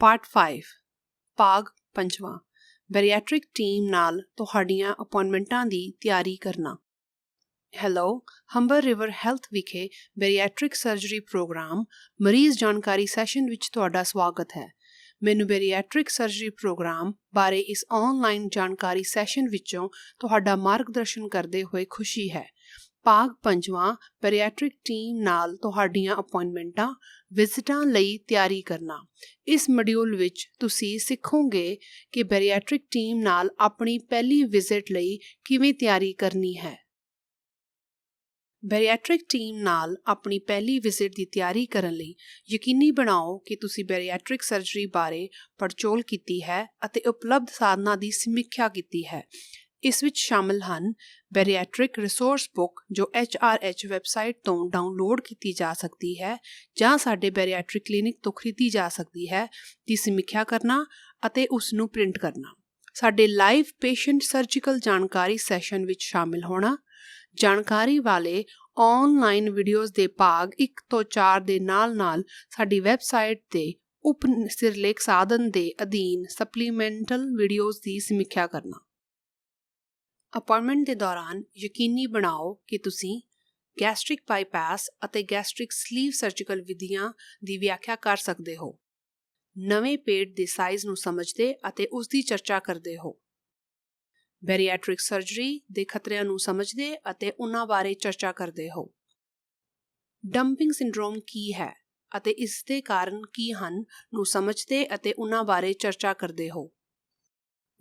Part 5 ਭਾਗ ਪੰਜਵਾਂ ਬੈਰੀਐਟ੍ਰਿਕ team ਨਾਲ ਤੁਹਾਡੀਆਂ ਅਪਾਇੰਟਮੈਂਟਾਂ ਦੀ ਤਿਆਰੀ ਕਰਨਾ। ਹੈਲੋ ਹੰਬਰ ਰਿਵਰ ਹੈਲਥ ਵਿਖੇ ਬੈਰੀਐਟ੍ਰਿਕ ਸਰਜਰੀ ਪ੍ਰੋਗਰਾਮ ਮਰੀਜ਼ ਜਾਣਕਾਰੀ ਸੈਸ਼ਨ ਵਿੱਚ ਤੁਹਾਡਾ ਸਵਾਗਤ ਹੈ। ਮੈਨੂੰ ਬੈਰੀਐਟ੍ਰਿਕ ਸਰਜਰੀ ਪ੍ਰੋਗਰਾਮ ਬਾਰੇ ਇਸ ਆਨਲਾਈਨ ਜਾਣਕਾਰੀ ਸੈਸ਼ਨ ਵਿੱਚੋਂ ਤੁਹਾਡਾ ਮਾਰਗਦਰਸ਼ਨ ਕਰਦੇ ਹੋਏ ਖੁਸ਼ੀ ਹੈ। ਭਾਗ ਪੰਜਵਾਂ, ਬੈਰੀਐਟ੍ਰਿਕ ਟੀਮ ਨਾਲ ਤੁਹਾਡੀਆਂ ਅਪਾਇੰਟਮੈਂਟਾਂ, ਵਿਜ਼ਿਟਾਂ ਲਈ ਤਿਆਰੀ ਕਰਨਾ। ਇਸ ਮੋਡਿਊਲ ਵਿੱਚ ਤੁਸੀਂ ਸਿੱਖੋਗੇ ਕਿ ਬੈਰੀਐਟ੍ਰਿਕ ਟੀਮ ਨਾਲ ਆਪਣੀ ਪਹਿਲੀ ਵਿਜ਼ਿਟ ਲਈ ਕਿਵੇਂ ਤਿਆਰੀ ਕਰਨੀ ਹੈ। ਬੈਰੀਐਟ੍ਰਿਕ ਟੀਮ ਨਾਲ ਆਪਣੀ ਪਹਿਲੀ ਵਿਜ਼ਿਟ ਦੀ ਤਿਆਰੀ ਕਰਨ ਲਈ ਯਕੀਨੀ ਬਣਾਓ ਕਿ ਤੁਸੀਂ ਬੈਰੀਐਟ੍ਰਿਕ ਸਰਜਰੀ ਬਾਰੇ ਪੜਚੋਲ ਕੀਤੀ ਹੈ ਅਤੇ ਉਪਲਬਧ ਸਾਧਨਾਂ ਦੀ ਸਮੀਖਿਆ ਕੀਤੀ ਹੈ। ਇਸ ਵਿੱਚ ਸ਼ਾਮਲ ਹਨ ਬੈਰੀਐਟ੍ਰਿਕ ਰਿਸੋਰਸ ਬੁੱਕ ਜੋ HRH ਵੈਬਸਾਈਟ ਤੋਂ ਡਾਊਨਲੋਡ ਕੀਤੀ ਜਾ ਸਕਦੀ ਹੈ ਜਾਂ ਸਾਡੇ ਬੈਰੀਐਟ੍ਰਿਕ ਕਲੀਨਿਕ ਤੋਂ ਖਰੀਦੀ ਜਾ ਸਕਦੀ ਹੈ, ਦੀ ਸਮੀਖਿਆ ਕਰਨਾ ਅਤੇ ਉਸ ਨੂੰ ਪ੍ਰਿੰਟ ਕਰਨਾ। ਸਾਡੇ ਲਾਈਵ ਪੇਸ਼ੈਂਟ ਸਰਜੀਕਲ ਜਾਣਕਾਰੀ ਸੈਸ਼ਨ ਵਿੱਚ ਸ਼ਾਮਿਲ ਹੋਣਾ। ਜਾਣਕਾਰੀ ਵਾਲੇ ਆਨਲਾਈਨ ਵੀਡੀਓਜ਼ ਦੇ ਭਾਗ 1 ਤੋਂ 4 ਦੇ ਨਾਲ-ਨਾਲ ਸਾਡੀ ਵੈਬਸਾਈਟ ਤੇ ਉਪ ਸਿਰਲੇਖ ਸਾਧਨ ਦੇ ਅਧੀਨ ਸਪਲੀਮੈਂਟਲ ਵੀਡੀਓਜ਼ ਦੀ ਸਮੀਖਿਆ ਕਰਨਾ। ਅਪਾਇੰਟਮੈਂਟ ਦੇ ਦੌਰਾਨ ਯਕੀਨੀ ਬਣਾਓ ਕਿ ਤੁਸੀਂ ਗੈਸਟ੍ਰਿਕ ਬਾਈਪਾਸ ਅਤੇ ਗੈਸਟ੍ਰਿਕ ਸਲੀਵ ਸਰਜੀਕਲ ਵਿਧੀਆਂ ਦੀ ਵਿਆਖਿਆ ਕਰ ਸਕਦੇ ਹੋ। ਨਵੇਂ ਪੇਟ ਦੇ ਸਾਈਜ਼ ਨੂੰ ਸਮਝਦੇ ਅਤੇ ਉਸ ਦੀ ਚਰਚਾ ਕਰਦੇ ਹੋ। ਬੈਰੀਐਟ੍ਰਿਕ ਸਰਜਰੀ ਦੇ ਖਤਰਿਆਂ ਨੂੰ ਸਮਝਦੇ ਅਤੇ ਉਹਨਾਂ ਬਾਰੇ ਚਰਚਾ ਕਰਦੇ ਹੋ। ਡੰਪਿੰਗ ਸਿੰਡਰੋਮ ਕੀ ਹੈ ਅਤੇ ਇਸ ਦੇ ਕਾਰਨ ਕੀ ਹਨ ਨੂੰ ਸਮਝਦੇ ਅਤੇ ਉਹਨਾਂ ਬਾਰੇ ਚਰਚਾ ਕਰਦੇ ਹੋ।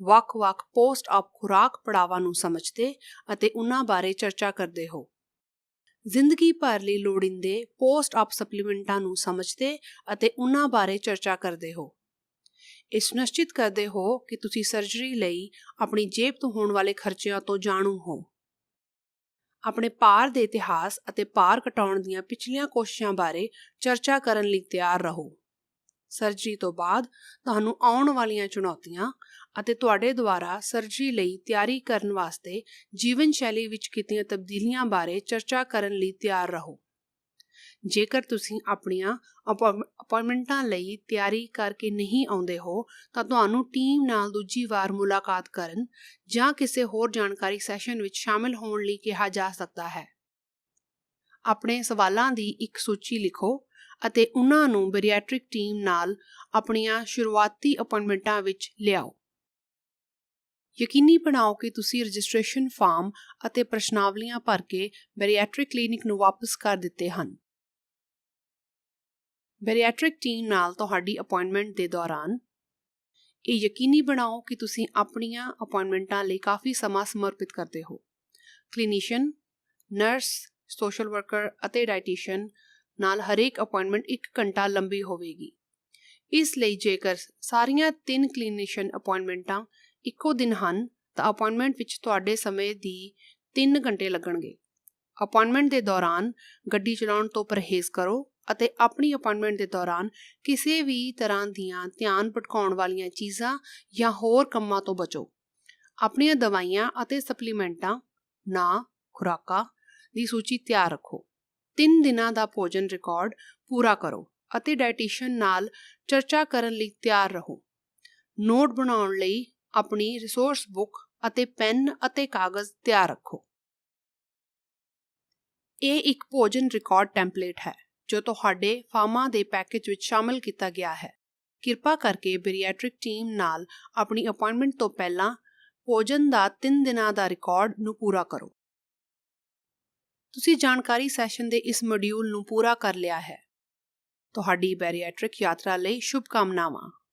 ਵੱਖ-ਵੱਖ ਪੋਸਟ ਆਪ ਖੁਰਾਕ ਪੜਾਵਾਂ ਨੂੰ ਸਮਝਦੇ ਅਤੇ ਉਹਨਾਂ ਬਾਰੇ ਚਰਚਾ ਕਰਦੇ ਹੋ। ਜ਼ਿੰਦਗੀ ਭਰ ਲਈ ਲੋੜਿੰਦੇ ਪੋਸਟ ਆਪ ਸਪਲੀਮੈਂਟਾਂ ਨੂੰ ਸਮਝਦੇ ਅਤੇ ਉਹਨਾਂ ਬਾਰੇ ਚਰਚਾ ਕਰਦੇ ਹੋ। ਇਹ ਸੁਨਿਸ਼ਚਿਤ ਕਰਦੇ ਹੋ ਕਿ ਤੁਸੀਂ ਸਰਜਰੀ ਲਈ ਆਪਣੀ ਜੇਬ ਤੋਂ ਹੋਣ ਵਾਲੇ ਖਰਚਿਆਂ ਤੋਂ ਜਾਣੂ ਹੋ। ਆਪਣੇ ਭਾਰ ਦੇ ਇਤਿਹਾਸ ਅਤੇ ਭਾਰ ਘਟਾਉਣ ਦੀਆਂ ਪਿਛਲੀਆਂ ਕੋਸ਼ਿਸ਼ਾਂ ਬਾਰੇ ਚਰਚਾ ਕਰਨ ਲਈ ਤਿਆਰ ਰਹੋ। ਸਰਜਰੀ ਤੋਂ ਬਾਅਦ ਤੁਹਾਨੂੰ ਆਉਣ ਵਾਲੀਆਂ ਚੁਣੌਤੀਆਂ ਅਤੇ ਤੁਹਾਡੇ ਦੁਆਰਾ ਸਰਜਰੀ ਲਈ ਤਿਆਰੀ ਕਰਨ ਵਾਸਤੇ ਜੀਵਨ ਸ਼ੈਲੀ ਵਿੱਚ ਕੀਤੀਆਂ ਤਬਦੀਲੀਆਂ ਬਾਰੇ ਚਰਚਾ ਕਰਨ ਲਈ ਤਿਆਰ ਰਹੋ। ਜੇਕਰ ਤੁਸੀਂ ਆਪਣੀਆਂ ਅਪਾਇੰਟਮੈਂਟਾਂ ਲਈ ਤਿਆਰੀ ਕਰਕੇ ਨਹੀਂ ਆਉਂਦੇ ਹੋ, ਤਾਂ ਤੁਹਾਨੂੰ ਟੀਮ ਨਾਲ ਦੂਜੀ ਵਾਰ ਮੁਲਾਕਾਤ ਕਰਨ ਜਾਂ ਕਿਸੇ ਹੋਰ ਜਾਣਕਾਰੀ ਸੈਸ਼ਨ ਵਿੱਚ ਸ਼ਾਮਿਲ ਹੋਣ ਲਈ ਕਿਹਾ ਜਾ ਸਕਦਾ ਹੈ। ਆਪਣੇ ਸਵਾਲਾਂ ਦੀ ਇੱਕ ਸੂਚੀ ਲਿਖੋ ਅਤੇ ਉਹਨਾਂ ਨੂੰ ਬੈਰੀਐਟ੍ਰਿਕ ਟੀਮ ਨਾਲ ਆਪਣੀਆਂ ਸ਼ੁਰੂਆਤੀ ਅਪਾਇੰਟਮੈਂਟਾਂ ਵਿੱਚ ਲਿਆਓ। ਯਕੀਨੀ ਬਣਾਓ ਕਿ ਤੁਸੀਂ ਰਜਿਸਟ੍ਰੇਸ਼ਨ ਫਾਰਮ ਅਤੇ ਪ੍ਰਸ਼ਨਾਵਲੀਆਂ ਭਰ ਕੇ ਬੈਰੀਐਟ੍ਰਿਕ ਕਲੀਨਿਕ ਨੂੰ ਵਾਪਸ ਕਰ ਦਿੱਤੇ ਹਨ। ਬੈਰੀਐਟ੍ਰਿਕ ਟੀਮ ਨਾਲ ਤੁਹਾਡੀ ਅਪਾਇੰਟਮੈਂਟ ਦੇ ਦੌਰਾਨ ਇਹ ਯਕੀਨੀ ਬਣਾਓ ਕਿ ਤੁਸੀਂ ਆਪਣੀਆਂ ਅਪਾਇੰਟਮੈਂਟਾਂ ਲਈ ਕਾਫੀ ਸਮਾਂ ਸਮਰਪਿਤ ਕਰਦੇ ਹੋ। ਕਲੀਨੀਸ਼ੀਅਨ, ਨਰਸ ਸੋਸ਼ਲ ਵਰਕਰ ਅਤੇ ਡਾਈਟੀਸ਼ੀਅਨ ਨਾਲ ਹਰੇਕ ਅਪਾਇੰਟਮੈਂਟ 1 ਘੰਟਾ ਲੰਬੀ ਹੋਵੇਗੀ। ਇਸ ਲਈ ਜੇਕਰ ਸਾਰੀਆਂ ਤਿੰਨ ਕਲੀਨਿਸ਼ੀਅਨ ਅਪਾਇੰਟਮੈਂਟਾਂ ਇੱਕੋ ਦਿਨ ਹਨ, ਤਾਂ ਅਪਾਇੰਟਮੈਂਟ ਵਿੱਚ ਤੁਹਾਡੇ ਸਮੇਂ ਦੀ 3 ਘੰਟੇ ਲੱਗਣਗੇ। ਅਪਾਇੰਟਮੈਂਟ ਦੇ ਦੌਰਾਨ ਗੱਡੀ ਚਲਾਉਣ ਤੋਂ ਪਰਹੇਜ਼ ਕਰੋ ਅਤੇ ਆਪਣੀ ਅਪਾਇੰਟਮੈਂਟ ਦੇ ਦੌਰਾਨ ਕਿਸੇ ਵੀ ਤਰ੍ਹਾਂ ਦੀਆਂ ਧਿਆਨ ਭਟਕਾਉਣ ਵਾਲੀਆਂ ਚੀਜ਼ਾਂ ਜਾਂ ਹੋਰ ਕੰਮਾਂ ਤੋਂ ਬਚੋ। ਆਪਣੀਆਂ ਦਵਾਈਆਂ ਅਤੇ ਸਪਲੀਮੈਂਟਾਂ, ਨਾ, ਖੁਰਾਕਾਂ ਦੀ ਸੂਚੀ ਤਿਆਰ ਰੱਖੋ। 3 ਦਿਨਾਂ ਦਾ ਭੋਜਨ ਰਿਕਾਰਡ ਪੂਰਾ ਕਰੋ ਅਤੇ ਡਾਈਟੀਸ਼ੀਅਨ ਨਾਲ ਚਰਚਾ ਕਰਨ ਲਈ ਤਿਆਰ ਰਹੋ। ਨੋਟ ਬਣਾਉਣ ਲਈ ਆਪਣੀ ਰਿਸੋਰਸ ਬੁੱਕ ਅਤੇ ਪੈਨ ਅਤੇ ਕਾਗਜ਼ ਤਿਆਰ ਰੱਖੋ। ਇਹ ਇੱਕ ਭੋਜਨ ਰਿਕਾਰਡ ਟੈਂਪਲੇਟ ਹੈ, ਜੋ ਤੁਹਾਡੇ ਫਾਰਮਾ ਦੇ ਪੈਕੇਜ ਵਿੱਚ ਸ਼ਾਮਲ ਕੀਤਾ ਗਿਆ ਹੈ। ਕਿਰਪਾ ਕਰਕੇ ਬੈਰੀਐਟ੍ਰਿਕ ਟੀਮ ਨਾਲ ਆਪਣੀ ਅਪਾਇੰਟਮੈਂਟ ਤੋਂ ਪਹਿਲਾਂ ਭੋਜਨ ਦਾ 3 ਦਿਨਾਂ ਦਾ ਰਿਕਾਰਡ ਨੂੰ ਪੂਰਾ ਕਰੋ। ਤੁਸੀਂ ਜਾਣਕਾਰੀ ਸੈਸ਼ਨ ਦੇ ਇਸ ਮੋਡਿਊਲ ਨੂੰ ਪੂਰਾ ਕਰ ਲਿਆ ਹੈ। ਤੁਹਾਡੀ ਬੈਰੀਐਟ੍ਰਿਕ ਯਾਤਰਾ ਲਈ ਸ਼ੁਭਕਾਮਨਾਵਾਂ।